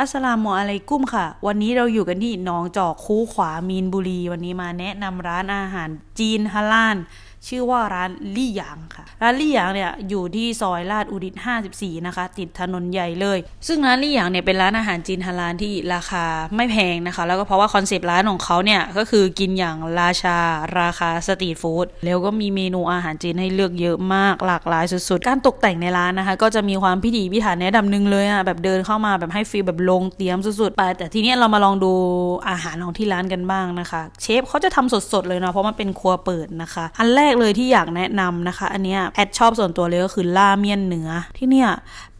อัสลามุอะไรกุ้มค่ะ วันนี้เราอยู่กันที่หนองจอกคูขวามีนบุรี วันนี้มาแนะนำร้านอาหารจีนฮาลาลชื่อว่าร้านลี่หยางค่ะ ร้านลี่หยางเนี่ยอยู่ที่ซอยลาดอุดิต54 นะคะ ติดถนนใหญ่เลย ซึ่งร้านลี่หยางเนี่ยเป็นร้านอาหารจีนฮาลาลที่ราคาไม่แพงนะคะ แล้วก็เพราะว่าคอนเซปต์ร้านของเขาเนี่ยก็คือกินอย่างราชาราคาสตรีทฟู้ดแล้วก็มีเมนูอาหารจีนให้เลือกเยอะมากหลากหลายสุดๆ การตกแต่งในร้านนะคะ ก็จะมีความพิถีพิถันในะดับหนึ่งเลยอะแบบเดินเข้ามาแบบให้ฟีลแบบลงเตรียมสุดๆไปแต่ทีนี้เรามาลองดูอาหารของที่ร้านกันบ้างนะคะ เชฟเขาจะทำสดๆเลยเนาะเพราะมันเป็นครัวเปิดนะคะ อันแรกเลยที่อยากแนะนำนะคะ อันเนี้ยแอดชอบส่วนตัวเลยก็คือล่าเมี่ยนเนื้อที่เนี่ย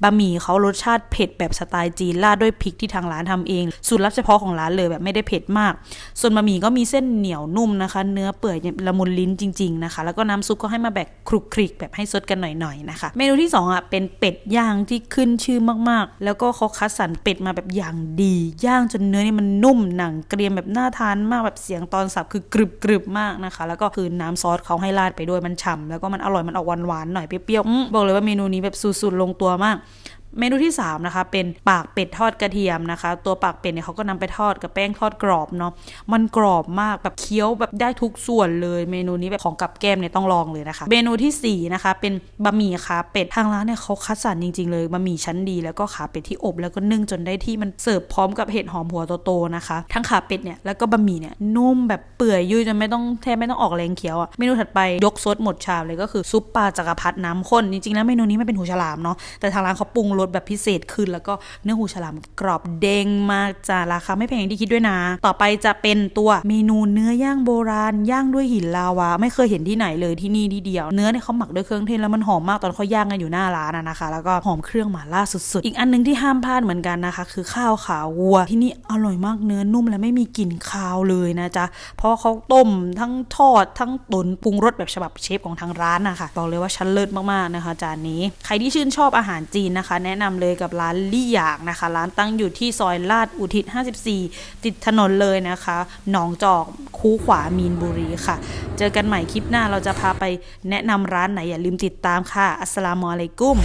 บะหมี่เขารสชาติเผ็ดแบบสไตล์จีนราดด้วยพริกที่ทางร้านทำเอง สูตรลับเฉพาะของร้านเลยแบบไม่ได้เผ็ดมาก ส่วนบะหมี่ก็มีเส้นเหนียวนุ่มนะคะ เนื้อเปื่อยละมุนลิ้นจริงๆนะคะ แล้วก็น้ำซุปก็ให้มาแบบคลุกคลิกแบบให้ซดกันหน่อยๆนะคะ เมนูที่สองอะเป็นเป็ดย่างที่ขึ้นชื่อมากๆ แล้วก็เขาคัดสรรเป็ดมาแบบอย่างดี ย่างจนเนื้อนี่มันนุ่มหนังเกรียมแบบน่าทานมากแบบเสียงตอนสับคือกรึบกรึบๆมากนะคะ แล้วก็คือน้ำซอสเขาให้ราดไปด้วยมันฉ่ำแล้วก็มันอร่อยมันออกหวานๆหน่อยเปรี้ยวๆบอกเลยว่าเมนูนี้แบบสุดๆลงตัวมาก เมนูที่3นะคะเป็นปากเป็ดทอดกระเทียมนะคะ ตัวปากเป็ดเนี่ยเขาก็นำไปทอดกับแป้งทอดกรอบเนาะมันกรอบมากแบบเคี้ยวแบบได้ทุกส่วนเลย เมนูนี้แบบของกับแก้มเนี่ยต้องลองเลยนะคะ เมนูทีสี่4นะคะเป็นบะหมี่ขาเป็ดทางร้านเนี่ยเขาคัดสรรจริง ๆ เลยบะหมี่ชั้นดีแล้วก็ขาเป็ดที่อบแล้วก็นึ่งจนได้ที่มันเสิร์ฟพร้อมกับเห็ดหอมหัวโตๆนะคะ ทั้งขาเป็ดเนี่ยแล้วก็บะหมี่เนี่ยนุ่มแบบเปื่อยยุ่ยจนไม่ต้องแทบไม่ต้องออกแรงเคี้ยวอะเมนูถัดไปยกซดหมดชามเลยก็คือซุปปลาจักรพรรดิน้ำข้นจริงๆแล้วเมนูนี้ไม่เป็นหูฉลามเนาะแต่ทางร้านเขาปรุงรสแบบพิเศษขึ้น แล้วก็เนื้อหูฉลามกรอบเด้งมากจ้าราคาไม่แพงอย่างที่คิดด้วยนะ ต่อไปจะเป็นตัวเมนูเนื้อย่างโบราณย่างด้วยหินลาวา ไม่เคยเห็นที่ไหนเลยที่นี่ที่เดียว เนื้อเนี่ยเขาหมักด้วยเครื่องเทศแล้วมันหอมมากตอนเขาย่างกันอยู่หน้าร้านนะคะ แล้วก็หอมเครื่องหม่าล่าสุดๆ อีกอันหนึงที่ห้ามพลาดเหมือนกันนะคะ คือข้าวขาวัว ที่นี่อร่อยมากเนื้อนุ่มและไม่มีกลิ่นคาวเลยนะจ๊ะเพราะาเขาต้มทั้งทอดทั้งตุ๋นปรุงรสแบบฉบับเชฟของทางร้านนะคะบอกเลยว่าชั้นเลิศมากๆนะคะ จานนี้ใครที่ชื่นชอบอาหารจีนนะคะแแนะนำเลยกับร้านลี่หยางนะคะ ร้านตั้งอยู่ที่ซอยลาดอุทิศ 54 ติดถนนเลยนะคะ หนองจอกคูขวามีนบุรีค่ะ เจอกันใหม่คลิปหน้าเราจะพาไปแนะนำร้านไหนอย่าลืมติดตามค่ะ อัสสลามุอะลัยกุม